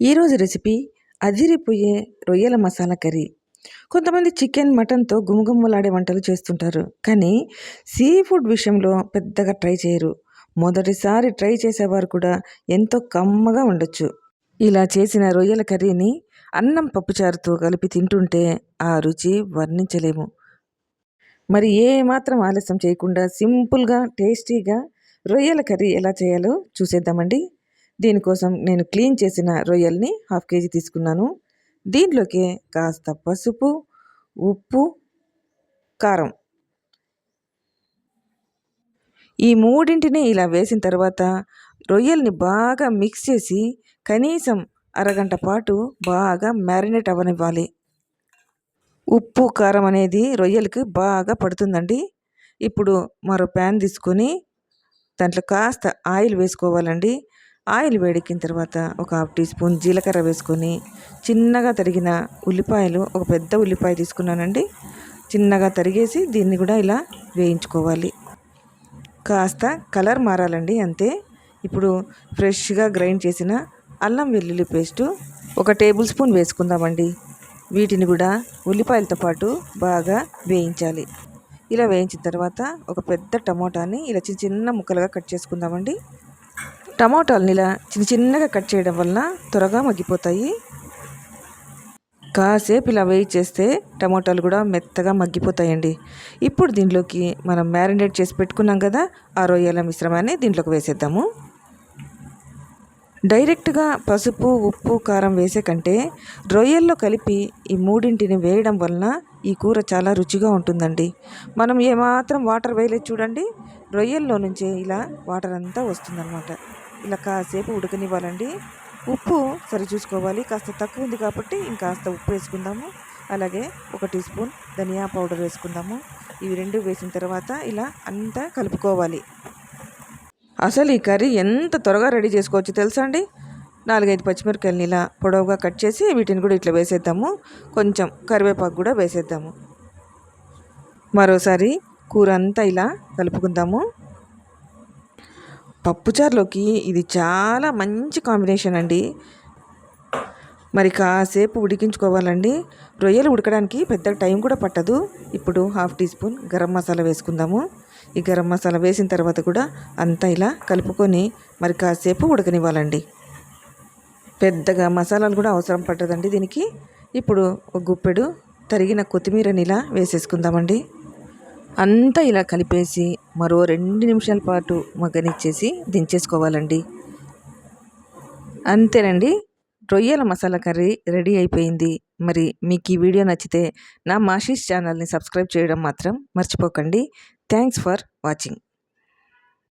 ఈరోజు రెసిపీ అదిరిపోయే రొయ్యల మసాలా కర్రీ. కొంతమంది చికెన్ మటన్తో గుమగుమ్మలాడే వంటలు చేస్తుంటారు. కానీ సీ ఫుడ్ విషయంలో పెద్దగా ట్రై చేయరు. మొదటిసారి ట్రై చేసేవారు కూడా ఎంతో కమ్మగా ఉండొచ్చు. ఇలా చేసిన రొయ్యల కర్రీని అన్నం పప్పుచారుతో కలిపి తింటుంటే ఆ రుచి వర్ణించలేము. మరి ఏమాత్రం ఆలస్యం చేయకుండా సింపుల్గా టేస్టీగా రొయ్యల కర్రీ ఎలా చేయాలో చూసేద్దామండి. దీనికోసం నేను క్లీన్ చేసిన రొయ్యల్ని హాఫ్ కేజీ తీసుకున్నాను. దీంట్లోకి కాస్త పసుపు ఉప్పు కారం. ఈ మూడింటిని ఇలా వేసిన తర్వాత రొయ్యల్ని బాగా మిక్స్ చేసి కనీసం అరగంట పాటు బాగా మ్యారినేట్ అవ్వనివ్వాలి. ఉప్పు కారం అనేది రొయ్యలకి బాగా పడుతుందండి. ఇప్పుడు మరో ప్యాన్ తీసుకొని దాంట్లో కాస్త ఆయిల్ వేసుకోవాలండి. ఆయిల్ వేడెక్కిన తర్వాత ఒక హాఫ్ టీ స్పూన్ జీలకర్ర వేసుకొని చిన్నగా తరిగిన ఉల్లిపాయలు ఒక పెద్ద ఉల్లిపాయ తీసుకున్నానండి. చిన్నగా తరిగేసి దీన్ని కూడా ఇలా వేయించుకోవాలి. కాస్త కలర్ మారాలండి అంతే. ఇప్పుడు ఫ్రెష్గా గ్రైండ్ చేసిన అల్లం వెల్లుల్లి పేస్టు ఒక టేబుల్ స్పూన్ వేసుకుందామండి. వీటిని కూడా ఉల్లిపాయలతో పాటు బాగా వేయించాలి. ఇలా వేయించిన తర్వాత ఒక పెద్ద టమోటాని ఇలా చిన్న చిన్న ముక్కలుగా కట్ చేసుకుందామండి. టమాటాలని ఇలా చిన్న చిన్నగా కట్ చేయడం వలన త్వరగా మగ్గిపోతాయి. కాసేపు ఇలా వేయి చేస్తే టమాటాలు కూడా మెత్తగా మగ్గిపోతాయండి. ఇప్పుడు దీంట్లోకి మనం మ్యారినేట్ చేసి పెట్టుకున్నాం కదా ఆ రొయ్యల మిశ్రమాన్ని దీంట్లోకి వేసేద్దాము. డైరెక్ట్గా పసుపు ఉప్పు కారం వేసే కంటే రొయ్యల్లో కలిపి ఈ మూడింటిని వేయడం వలన ఈ కూర చాలా రుచిగా ఉంటుందండి. మనం ఏమాత్రం వాటర్ వేయలేదు చూడండి రొయ్యల్లో నుంచే ఇలా వాటర్ అంతా వస్తుందన్నమాట. ఇలా కాసేపు ఉడకనివ్వాలండి. ఉప్పు సరి చూసుకోవాలి. కాస్త తక్కువ ఉంది కాబట్టి ఇంకాస్త ఉప్పు వేసుకుందాము. అలాగే ఒక టీ స్పూన్ ధనియా పౌడర్ వేసుకుందాము. ఇవి రెండు వేసిన తర్వాత ఇలా అంతా కలుపుకోవాలి. అసలు ఈ కర్రీ ఎంత త్వరగా రెడీ చేసుకోవచ్చు తెలుసా అండి? నాలుగైదు పచ్చిమిరపకాయలని ఇలా పొడవుగా కట్ చేసి వీటిని కూడా ఇట్లా వేసేద్దాము. కొంచెం కరివేపాకు కూడా వేసేద్దాము. మరోసారి కూర అంతా ఇలా కలుపుకుందాము. పప్పుచారులోకి ఇది చాలా మంచి కాంబినేషన్ అండి. మరి కాసేపు ఉడికించుకోవాలండి. రొయ్యలు ఉడకడానికి పెద్ద టైం కూడా పట్టదు. ఇప్పుడు half teaspoon garam masala వేసుకుందాము. ఈ గరం మసాలా వేసిన తర్వాత కూడా అంతా ఇలా కలుపుకొని మరి కాసేపు ఉడకనివ్వాలండి. పెద్దగా మసాలాలు కూడా అవసరం పట్టదండి దీనికి. ఇప్పుడు ఒక గుప్పెడు తరిగిన కొత్తిమీరని ఇలా వేసేసుకుందామండి. అంతా ఇలా కలిపేసి మరో రెండు నిమిషాల పాటు మగ్గనిచ్చేసి దించేసుకోవాలండి. అంతేనండి. రొయ్యల మసాలా కర్రీ రెడీ అయిపోయింది. మరి మీకు ఈ వీడియో నచ్చితే నా మాషీస్ ఛానల్ని సబ్స్క్రైబ్ చేయడం మాత్రం మర్చిపోకండి. Thanks for watching.